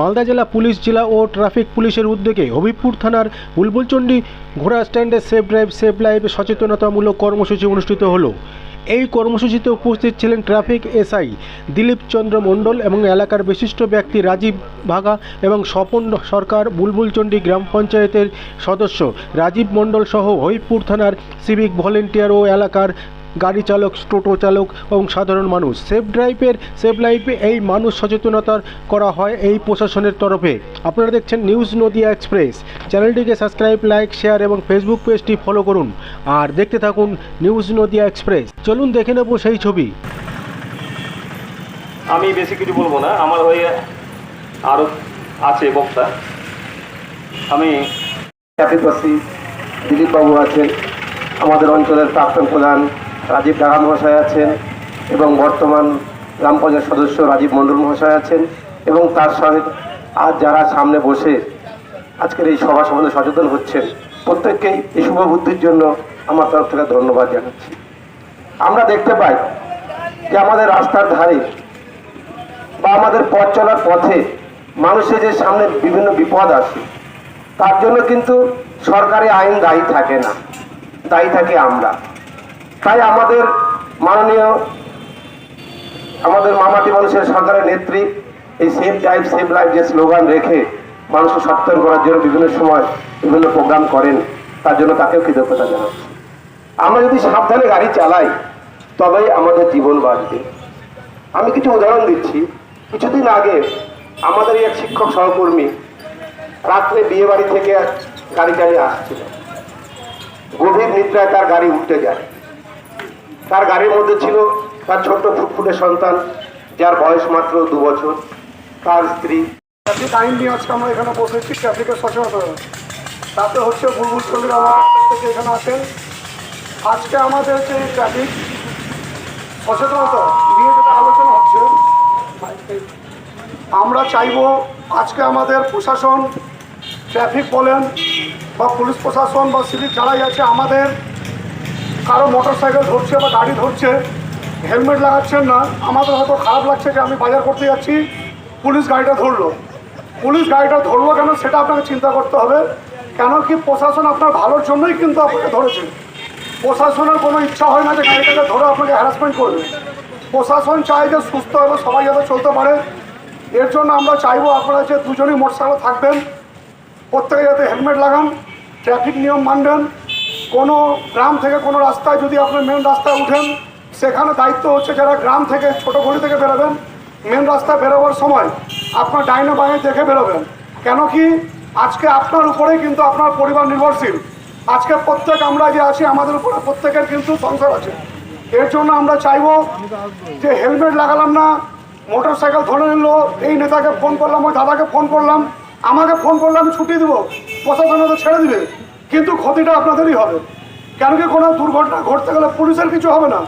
মালদা জেলা পুলিশ, জেলা ও ট্রাফিক পুলিশের উদ্যোগে হবিবপুর থানার বুলবুলচন্ডী ঘোড়া স্ট্যান্ডে সেফ ড্রাইভ সেফ লাইফ সচেতনতামূলক কর্মসূচি অনুষ্ঠিত হলো। এই কর্মসূচিতে উপস্থিত ছিলেন ট্রাফিক এসআই দিলীপ চন্দ্র মণ্ডল এবং এলাকার বিশিষ্ট ব্যক্তি রাজীব ভাগা এবং স্বপন সরকার, বুলবুলচন্ডী গ্রাম পঞ্চায়েতের সদস্য রাজীব মণ্ডল সহ হবিবপুর থানার সিভিক ভলেন্টিয়ার ও এলাকার গাড়ি চালক টোটো চালক এবং সাধারণ মানুষ। সেফ ড্রাইভের সেফ লাইফে এই মানুষ সচেতনতার করা হয় এই প্রশাসনের তরফে। আপনারা দেখছেন নিউজ নদিয়া এক্সপ্রেস। চ্যানেলটিকে সাবস্ক্রাইব লাইক শেয়ার এবং ফেসবুক পেজটি ফলো করুন। আর দেখতে থাকুন নিউজ নদিয়া এক্সপ্রেস। চলুন দেখে নেব সেই ছবি। আমি বেশি কিছু বলব না। আমার হয়ে আরও আছে বক্তা। আমি দিলীপবাবু আছেন। আমাদের অঞ্চলের প্রাক্তন প্রধান রাজীব ডাগা মহাশয় আছেন এবং বর্তমান গ্রাম পঞ্চায়েত সদস্য রাজীব মণ্ডল মহাশয় আছেন এবং তার সঙ্গে আজ যারা সামনে বসে আজকের এই সভা সম্বন্ধে সচেতন হচ্ছেন, প্রত্যেককেই এই শুভ বুদ্ধির জন্য আমার তরফ থেকে ধন্যবাদ জানাচ্ছি। আমরা দেখতে পাই যে আমাদের রাস্তার ধারে বা আমাদের পথ চলার পথে মানুষের যে সামনে বিভিন্ন বিপদ আসে, তার জন্য কিন্তু সরকারি আইন দায়ী থাকে না, দায়ী থাকে আমরা। তাই আমাদের মাননীয়, আমাদের মামাটি মানুষের সরকারের নেত্রী, এই সেফ ড্রাইভ সেফ লাইফ যে স্লোগান রেখে মানুষকে সচেতন করার জন্য বিভিন্ন সময় বিভিন্ন প্রোগ্রাম করেন, তার জন্য তাকেও কৃতজ্ঞতা জানাচ্ছি। আমরা যদি সাবধানে গাড়ি চালাই, তবেই আমাদের জীবন বাঁচবে। আমি কিছু উদাহরণ দিচ্ছি। কিছুদিন আগে আমাদের এক শিক্ষক সহকর্মী রাত্রে বিয়ে বাড়ি থেকে গাড়ি চালিয়ে আসছিল। গভীর নিদ্রায় তার গাড়ি উঠতে যায়। তার গাড়ির মধ্যে ছিল তার ছোট্ট ফুটফুটে সন্তান, যার বয়স মাত্র দু বছর। তার স্ত্রী। আইন আজকে আমরা এখানে বসেছি ট্রাফিকের সচেতনতা। তাতে হচ্ছে বুলবুল চন্দ্র থেকে এখানে আছেন আজকে আমাদের যে ট্রাফিক সচেতনতা নিয়ে যেটা আলোচনা হচ্ছে, আমরা চাইব আজকে আমাদের প্রশাসন, ট্রাফিক বলেন বা পুলিশ প্রশাসন বা সিভিক যারাই আছে আমাদের কারও মোটর সাইকেল ধরছে বা গাড়ি ধরছে হেলমেট লাগাচ্ছেন না। আমাদের হয়তো খারাপ লাগছে যে আমি বাজার করতে যাচ্ছি, পুলিশ গাড়িটা ধরলো। পুলিশ গাড়িটা ধরলো কেন সেটা আপনাকে চিন্তা করতে হবে। কেন কি প্রশাসন আপনার ভালোর জন্যই কিন্তু আপনাকে ধরেছে। প্রশাসনের কোনো ইচ্ছা হয় না যে গাড়িটাকে ধরে আপনাকে হ্যারাসমেন্ট করবে। প্রশাসন চায় যে সুস্থ হবে সবাই যাতে চলতে পারে। এর জন্য আমরা চাইব আপনারা যে দুজনই মোটরসাইকেল থাকবেন, প্রত্যেকে যাতে হেলমেট লাগান ট্রাফিক নিয়ম মানবেন। কোনো গ্রাম থেকে কোনো রাস্তায় যদি আপনার মেন রাস্তায় উঠেন, সেখানে দায়িত্ব হচ্ছে যারা গ্রাম থেকে ছোটো গলি থেকে বেরোবেন মেন রাস্তায় বেরোবার সময় আপনার ডাইনে বাঁয়ে দেখে বেরোবেন। কেন কি? আজকে আপনার উপরেই কিন্তু আপনার পরিবার নির্ভরশীল। আজকে প্রত্যেক আমরা যে আছি, আমাদের উপরে প্রত্যেকের কিন্তু সংসার আছে। এর জন্য আমরা চাইব যে হেলমেট লাগালাম না মোটর সাইকেল ধরে নিল, এই নেতাকে ফোন করলাম, ওই দাদাকে ফোন করলাম, আমাকে ফোন করলে আমি ছুটি দেবো, প্রশাসন তো ছেড়ে দিবে। কিন্তু ক্ষতিটা আপনাদেরই হবে। কেন কি কোনো দুর্ঘটনা ঘটতে গেলে পুলিশের কিছু হবে না?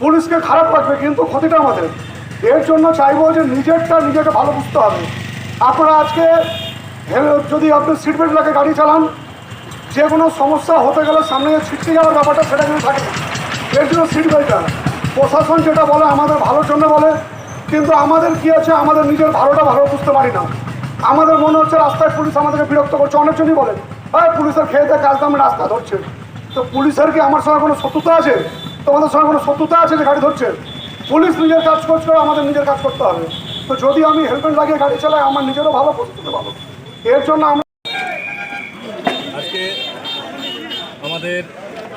পুলিশকে খারাপ রাখবে কিন্তু ক্ষতিটা আমাদের। এর জন্য চাইব যে নিজেরটা নিজেকে ভালো বুঝতে হবে। আপনারা আজকে যদি আপনি সিট বেল্ট লাগে গাড়ি চালান, যে কোনো সমস্যা হতে গেলে সামনে ছিটকে যাওয়ার ব্যাপারটা সেটা কিন্তু থাকে। এর জন্য সিট বেল্টটা প্রশাসন যেটা বলে, আমাদের ভালোর জন্য বলে, কিন্তু আমাদের কি আছে, আমাদের নিজের ভালোটা ভালো বুঝতে পারি না। আমাদের মনে হচ্ছে রাস্তায় পুলিশ আমাদেরকে বিরক্ত করছে অনেকজনই বলে। হ্যাঁ পুলিশের খেয়ে কাজ দামে রাস্তা ধরছে। তো পুলিশের কি আমার সঙ্গে কোনো শত্রুতা আছে? তোমাদের সঙ্গে কোনো শত্রুতা আছে যে গাড়ি ধরছে? পুলিশ নিজের কাজ করছে, আমাদের নিজের কাজ করতে হবে। তো যদি আমি হেলমেট লাগিয়ে গাড়ি চালাই, আমার নিজেরও ভালো প্রস্তুতি ভালো এর জন্য আমরা আজকে আমাদের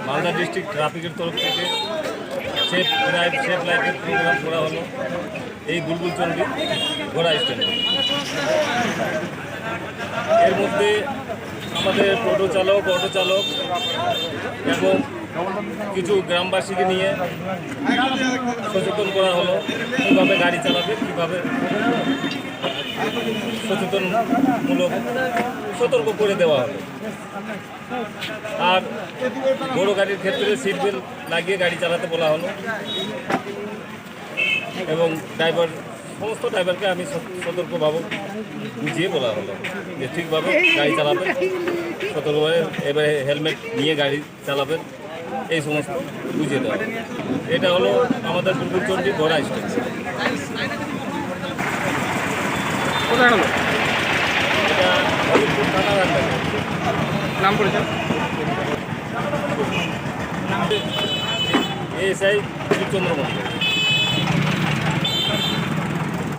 মালদা ডিস্ট্রিক্ট ট্রাফিকের তরফ থেকে সেফ ড্রাইভ, সেফ লাইফের প্রোগ্রাম করা হলো। এই বুলবুল চন্ডী ঘোড়া স্ট্যান্ডে। এর মধ্যে আমাদের টোটো চালক, অটো চালক এবং কিছু গ্রামবাসীকে নিয়ে সচেতন করা হলো, কীভাবে গাড়ি চালাবে, কীভাবে সচেতনমূলক সতর্ক করে দেওয়া হলো। আর বড় গাড়ির ক্ষেত্রে সিট বেল্ট লাগিয়ে গাড়ি চালাতে বলা হলো এবং ড্রাইভার সমস্ত ড্রাইভারকে আমি সতর্কভাবে বুঝিয়ে বলা হলো যে ঠিকভাবে গাড়ি চালাবেন সতর্কভাবে এবারে হেলমেট নিয়ে গাড়ি চালাবেন এই সমস্ত বুঝিয়ে দেওয়া এটা হলো আমাদের দুর্গুচন্ডী ঘোড়া স্টেশন কোথায় হলো? এটা নাম এএসআই চন্দ্র মন্ডল